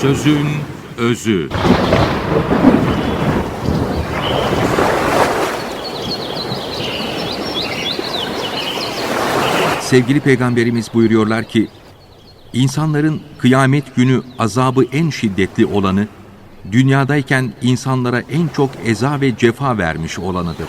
Sözün özü. Sevgili peygamberimiz buyuruyorlar ki, insanların kıyamet günü azabı en şiddetli olanı, dünyadayken insanlara en çok eza ve cefa vermiş olanıdır.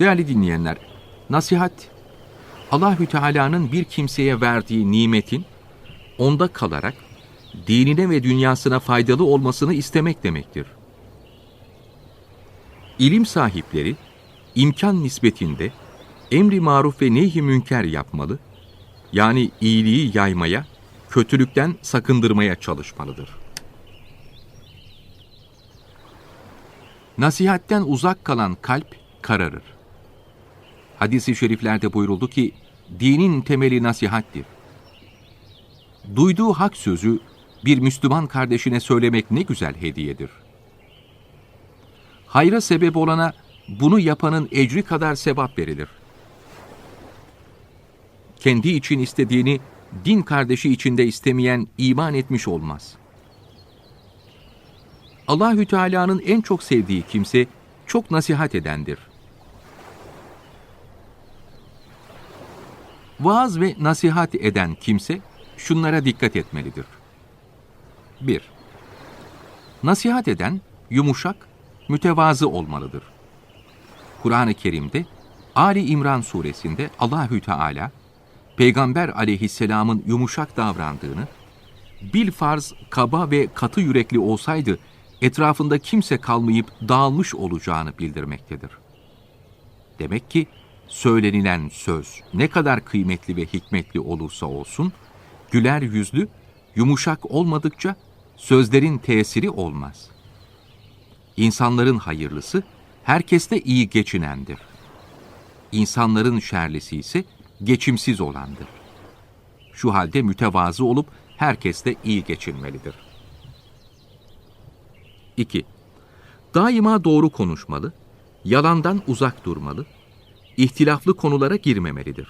Değerli dinleyenler, nasihat Allahü Teala'nın bir kimseye verdiği nimetin onda kalarak dinine ve dünyasına faydalı olmasını istemek demektir. İlim sahipleri imkan nispetinde emri maruf ve nehi münker yapmalı, yani iyiliği yaymaya, kötülükten sakındırmaya çalışmalıdır. Nasihatten uzak kalan kalp kararır. Hadis-i şeriflerde buyuruldu ki, dinin temeli nasihattir. Duyduğu hak sözü bir Müslüman kardeşine söylemek ne güzel hediyedir. Hayra sebep olana bunu yapanın ecri kadar sevap verilir. Kendi için istediğini din kardeşi içinde istemeyen iman etmiş olmaz. Allahü Teala'nın en çok sevdiği kimse çok nasihat edendir. Vaaz ve nasihat eden kimse şunlara dikkat etmelidir. 1. Nasihat eden yumuşak, mütevazı olmalıdır. Kur'an-ı Kerim'de Ali İmran suresinde Allahü Teala Peygamber aleyhisselamın yumuşak davrandığını, bil farz kaba ve katı yürekli olsaydı etrafında kimse kalmayıp dağılmış olacağını bildirmektedir. Demek ki söylenilen söz ne kadar kıymetli ve hikmetli olursa olsun, güler yüzlü, yumuşak olmadıkça sözlerin tesiri olmaz. İnsanların hayırlısı, herkeste iyi geçinendir. İnsanların şerlisi ise geçimsiz olandır. Şu halde mütevazı olup herkeste iyi geçinmelidir. 2. Daima doğru konuşmalı, yalandan uzak durmalı, ihtilaflı konulara girmemelidir.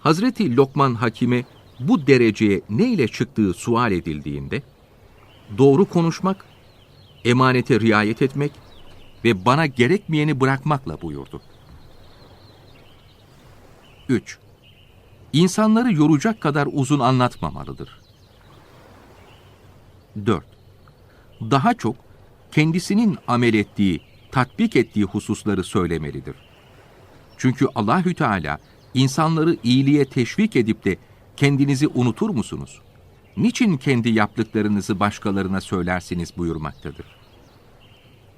Hazreti Lokman Hakim'e bu dereceye ne ile çıktığı sual edildiğinde, doğru konuşmak, emanete riayet etmek ve bana gerekmeyeni bırakmakla buyurdu. 3. İnsanları yoracak kadar uzun anlatmamalıdır. 4. Daha çok kendisinin amel ettiği, tatbik ettiği hususları söylemelidir. Çünkü Allahü Teala insanları iyiliğe teşvik edip de kendinizi unutur musunuz? Niçin kendi yaptıklarınızı başkalarına söylersiniz buyurmaktadır.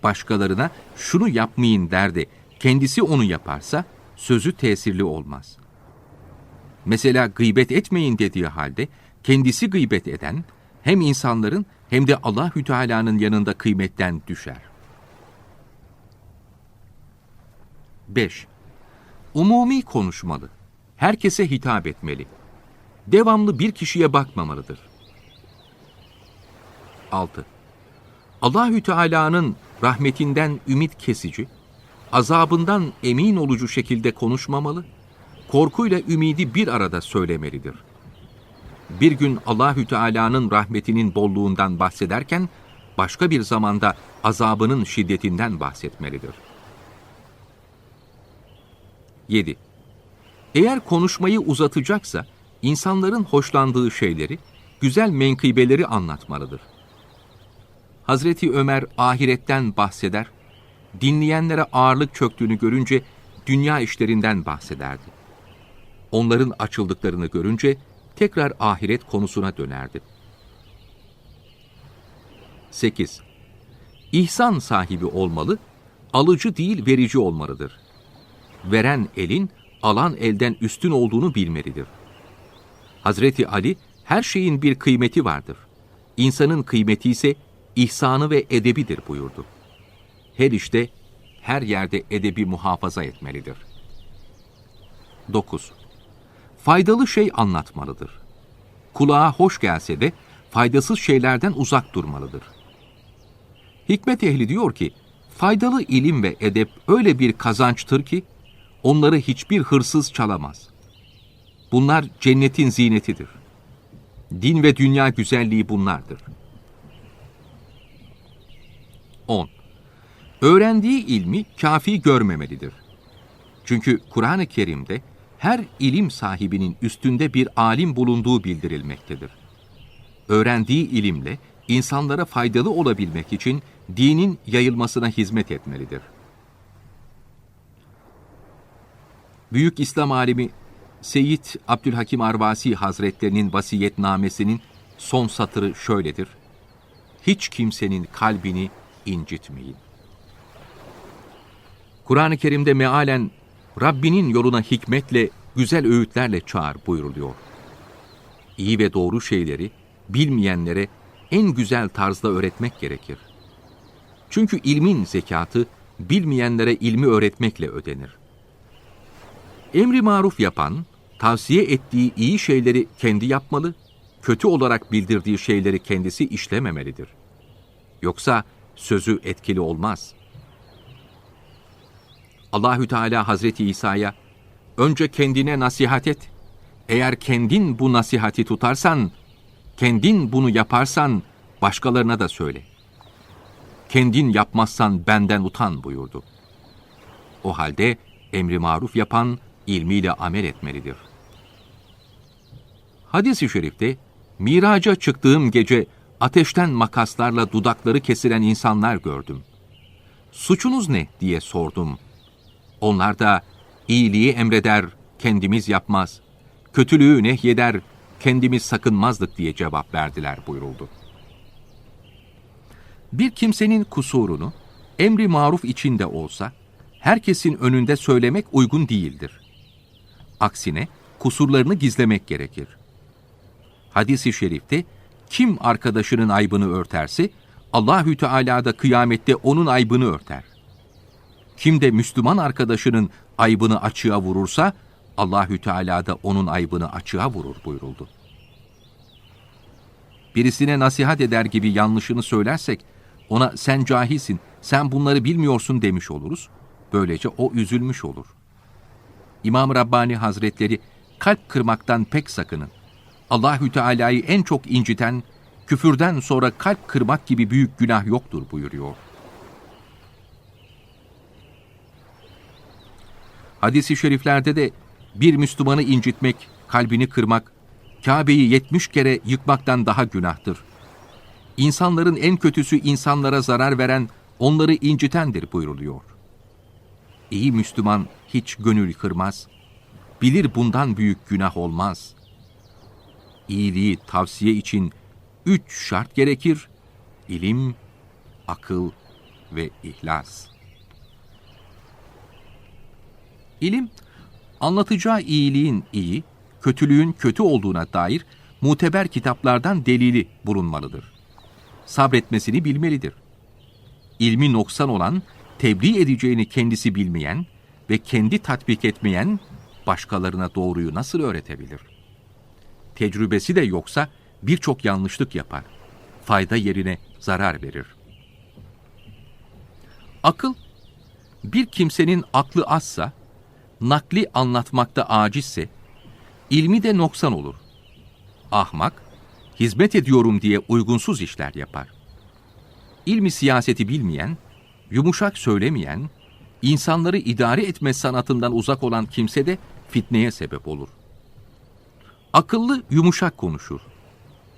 Başkalarına şunu yapmayın derdi, kendisi onu yaparsa sözü tesirli olmaz. Mesela gıybet etmeyin dediği halde kendisi gıybet eden hem insanların hem de Allahü Teala'nın yanında kıymetten düşer. 5. Umumi konuşmalı. Herkese hitap etmeli. Devamlı bir kişiye bakmamalıdır. 6. Allahü Teala'nın rahmetinden ümit kesici, azabından emin olucu şekilde konuşmamalı, korkuyla ümidi bir arada söylemelidir. Bir gün Allahü Teala'nın rahmetinin bolluğundan bahsederken başka bir zamanda azabının şiddetinden bahsetmelidir. 7. Eğer konuşmayı uzatacaksa insanların hoşlandığı şeyleri, güzel menkıbeleri anlatmalıdır. Hazreti Ömer ahiretten bahseder, dinleyenlere ağırlık çöktüğünü görünce dünya işlerinden bahsederdi. Onların açıldıklarını görünce tekrar ahiret konusuna dönerdi. 8. İhsan sahibi olmalı, alıcı değil verici olmalıdır. Veren elin, alan elden üstün olduğunu bilmelidir. Hazreti Ali, her şeyin bir kıymeti vardır. İnsanın kıymeti ise ihsanı ve edebidir buyurdu. Her işte, her yerde edebi muhafaza etmelidir. 9. Faydalı şey anlatmalıdır. Kulağa hoş gelse de faydasız şeylerden uzak durmalıdır. Hikmet ehli diyor ki, faydalı ilim ve edep öyle bir kazançtır ki, onları hiçbir hırsız çalamaz. Bunlar cennetin zinetidir. Din ve dünya güzelliği bunlardır. 10. Öğrendiği ilmi kafi görmemelidir. Çünkü Kur'an-ı Kerim'de her ilim sahibinin üstünde bir alim bulunduğu bildirilmektedir. Öğrendiği ilimle insanlara faydalı olabilmek için dinin yayılmasına hizmet etmelidir. Büyük İslam alimi Seyyid Abdülhakim Arvasi Hazretlerinin vasiyetnamesinin son satırı şöyledir. Hiç kimsenin kalbini incitmeyin. Kur'an-ı Kerim'de mealen Rabbinin yoluna hikmetle, güzel öğütlerle çağır buyuruluyor. İyi ve doğru şeyleri bilmeyenlere en güzel tarzda öğretmek gerekir. Çünkü ilmin zekatı bilmeyenlere ilmi öğretmekle ödenir. Emri maruf yapan, tavsiye ettiği iyi şeyleri kendi yapmalı, kötü olarak bildirdiği şeyleri kendisi işlememelidir. Yoksa sözü etkili olmaz. Allahü Teala Hazreti İsa'ya önce kendine nasihat et. Eğer kendin bu nasihati tutarsan, kendin bunu yaparsan başkalarına da söyle. Kendin yapmazsan benden utan buyurdu. O halde emri maruf yapan ilmiyle amel etmelidir. Hadis-i şerifte, miraca çıktığım gece ateşten makaslarla dudakları kesilen insanlar gördüm. Suçunuz ne diye sordum. Onlar da iyiliği emreder, kendimiz yapmaz. Kötülüğü nehyeder, kendimiz sakınmazdık diye cevap verdiler buyuruldu. Bir kimsenin kusurunu emri maruf içinde olsa herkesin önünde söylemek uygun değildir. Aksine kusurlarını gizlemek gerekir. Hadis-i şerifte kim arkadaşının aybını örterse Allahü Teala da kıyamette onun aybını örter. Kim de Müslüman arkadaşının aybını açığa vurursa Allahü Teala da onun aybını açığa vurur buyuruldu. Birisine nasihat eder gibi yanlışını söylersek ona sen cahilsin, sen bunları bilmiyorsun demiş oluruz. Böylece o üzülmüş olur. İmam Rabbani Hazretleri kalp kırmaktan pek sakının. Allahü Teala'yı en çok inciten, küfürden sonra kalp kırmak gibi büyük günah yoktur buyuruyor. Hadis-i şeriflerde de bir Müslümanı incitmek, kalbini kırmak, Kabe'yi yetmiş kere yıkmaktan daha günahtır. İnsanların en kötüsü insanlara zarar veren, onları incitendir buyuruluyor. İyi Müslüman hiç gönül kırmaz, bilir bundan büyük günah olmaz. İyiliği tavsiye için üç şart gerekir, ilim, akıl ve ihlas. İlim, anlatacağı iyiliğin iyi, kötülüğün kötü olduğuna dair muteber kitaplardan delili bulunmalıdır. Sabretmesini bilmelidir. İlmi noksan olan, tebliğ edeceğini kendisi bilmeyen ve kendi tatbik etmeyen, başkalarına doğruyu nasıl öğretebilir? Tecrübesi de yoksa birçok yanlışlık yapar. Fayda yerine zarar verir. Akıl, bir kimsenin aklı azsa, nakli anlatmakta acizse, ilmi de noksan olur. Ahmak, hizmet ediyorum diye uygunsuz işler yapar. İlmi siyaseti bilmeyen, yumuşak söylemeyen, insanları idare etme sanatından uzak olan kimse de fitneye sebep olur. Akıllı yumuşak konuşur.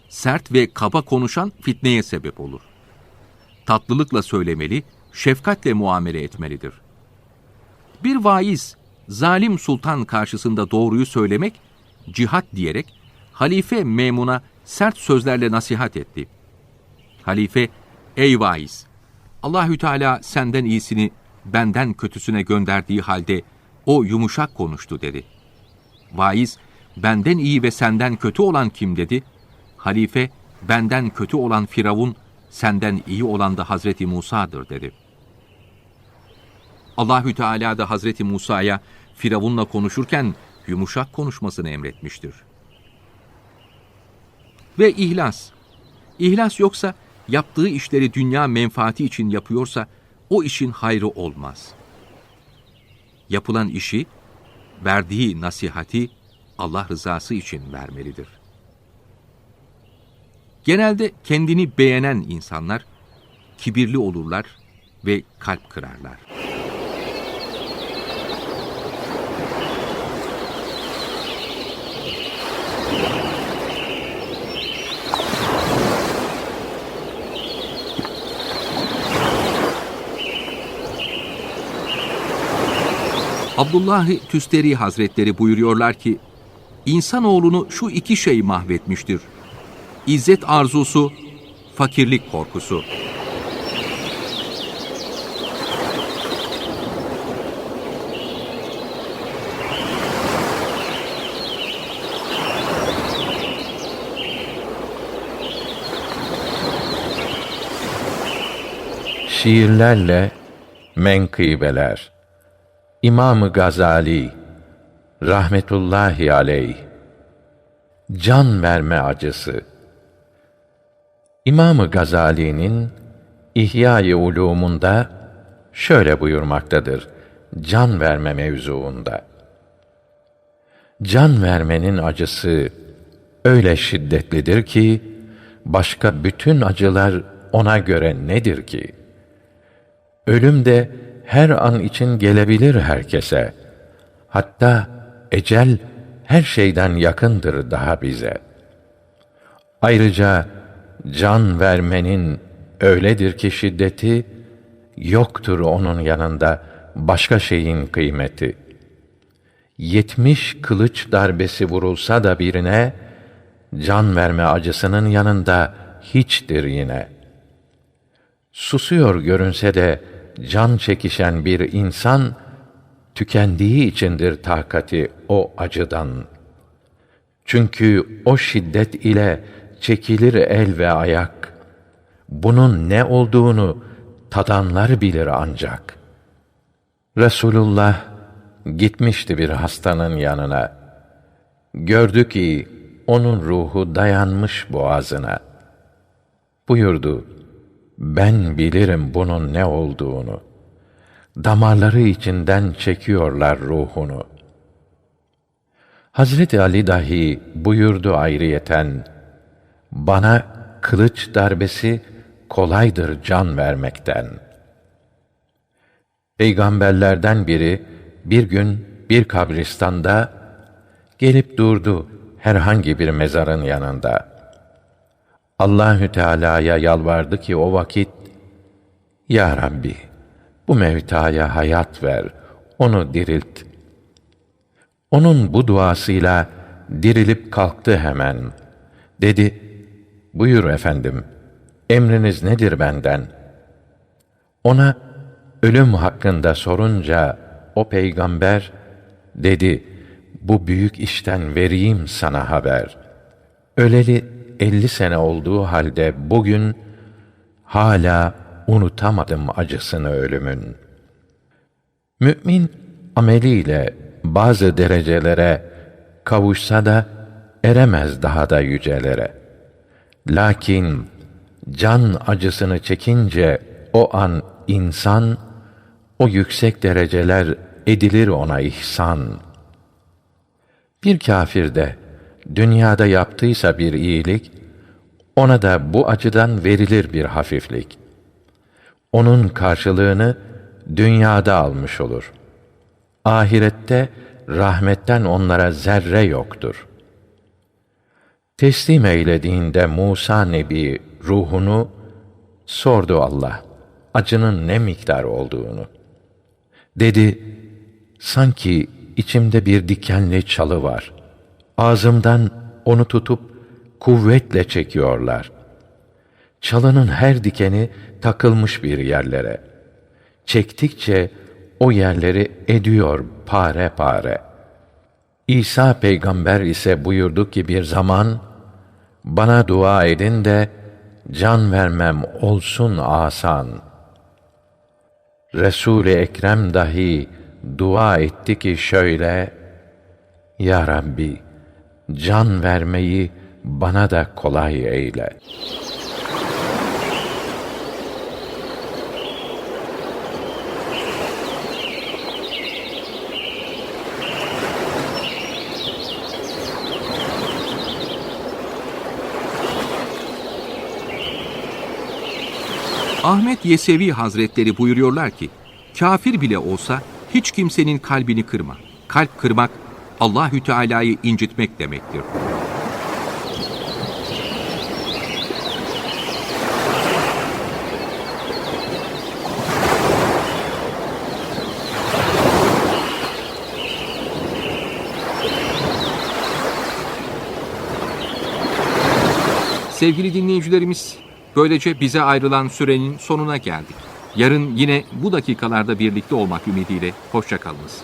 Sert ve kaba konuşan fitneye sebep olur. Tatlılıkla söylemeli, şefkatle muamele etmelidir. Bir vaiz, zalim sultan karşısında doğruyu söylemek, cihat diyerek halife memuna sert sözlerle nasihat etti. Halife Ey vaiz! Allahü Teala senden iyisini benden kötüsüne gönderdiği halde o yumuşak konuştu dedi. Vaiz, benden iyi ve senden kötü olan kim dedi? Halife, benden kötü olan Firavun, senden iyi olan da Hazreti Musa'dır dedi. Allahü Teala da Hazreti Musa'ya Firavun'la konuşurken yumuşak konuşmasını emretmiştir. Ve ihlas. İhlas yoksa yaptığı işleri dünya menfaati için yapıyorsa o işin hayrı olmaz. Yapılan işi, verdiği nasihati Allah rızası için vermelidir. Genelde kendini beğenen insanlar kibirli olurlar ve kalp kırarlar. Abdullah Tüsteri Hazretleri buyuruyorlar ki, insanoğlunu şu iki şey mahvetmiştir. İzzet arzusu, fakirlik korkusu. Şiirlerle menkıbeler İmam-ı Gazali rahmetullahi aleyh can verme acısı İmam-ı Gazali'nin İhya-i Ulûm'unda şöyle buyurmaktadır can verme mevzuunda. Can vermenin acısı öyle şiddetlidir ki başka bütün acılar ona göre nedir ki? Ölüm de her an için gelebilir herkese. Hatta ecel her şeyden yakındır daha bize. Ayrıca can vermenin öyledir ki şiddeti yoktur onun yanında başka şeyin kıymeti. Yetmiş kılıç darbesi vurulsa da birine can verme acısının yanında hiçtir yine. Susuyor görünse de can çekişen bir insan tükendiği içindir takati o acıdan. Çünkü o şiddet ile çekilir el ve ayak. Bunun ne olduğunu tadanlar bilir ancak. Resulullah gitmişti bir hastanın yanına. Gördü ki onun ruhu dayanmış boğazına. Buyurdu: ben bilirim bunun ne olduğunu. Damarları içinden çekiyorlar ruhunu. Hazreti Ali dahi buyurdu ayrıyeten, bana kılıç darbesi kolaydır can vermekten. Peygamberlerden biri bir gün bir kabristanda gelip durdu herhangi bir mezarın yanında. Allahü Teala'ya yalvardı ki o vakit Ya Rabbi bu mevtaya hayat ver, onu dirilt. Onun bu duasıyla dirilip kalktı hemen. Dedi, buyur efendim, emriniz nedir benden? Ona ölüm hakkında sorunca o peygamber dedi, bu büyük işten vereyim sana haber. Öleli elli sene olduğu halde bugün hala unutamadım acısını ölümün. Mümin ameliyle bazı derecelere kavuşsa da eremez daha da yücelere. Lakin can acısını çekince o an insan o yüksek dereceler edilir ona ihsan. Bir kâfir de dünyada yaptıysa bir iyilik, ona da bu acıdan verilir bir hafiflik. Onun karşılığını dünyada almış olur. Ahirette rahmetten onlara zerre yoktur. Teslim eylediğinde Musa Nebi ruhunu sordu Allah acının ne miktar olduğunu. Dedi, sanki içimde bir dikenli çalı var. Ağzımdan onu tutup kuvvetle çekiyorlar. Çalının her dikeni takılmış bir yerlere. Çektikçe o yerleri ediyor pare pare. İsa peygamber ise buyurdu ki bir zaman, bana dua edin de can vermem olsun asan. Resul-i Ekrem dahi dua etti ki şöyle, Ya Rabbi, can vermeyi bana da kolay eyle. Ahmet Yesevi Hazretleri buyuruyorlar ki, kafir bile olsa hiç kimsenin kalbini kırma. Kalp kırmak Allahü Teala'yı incitmek demektir. Sevgili dinleyicilerimiz, böylece bize ayrılan sürenin sonuna geldik. Yarın yine bu dakikalarda birlikte olmak ümidiyle hoşçakalınız.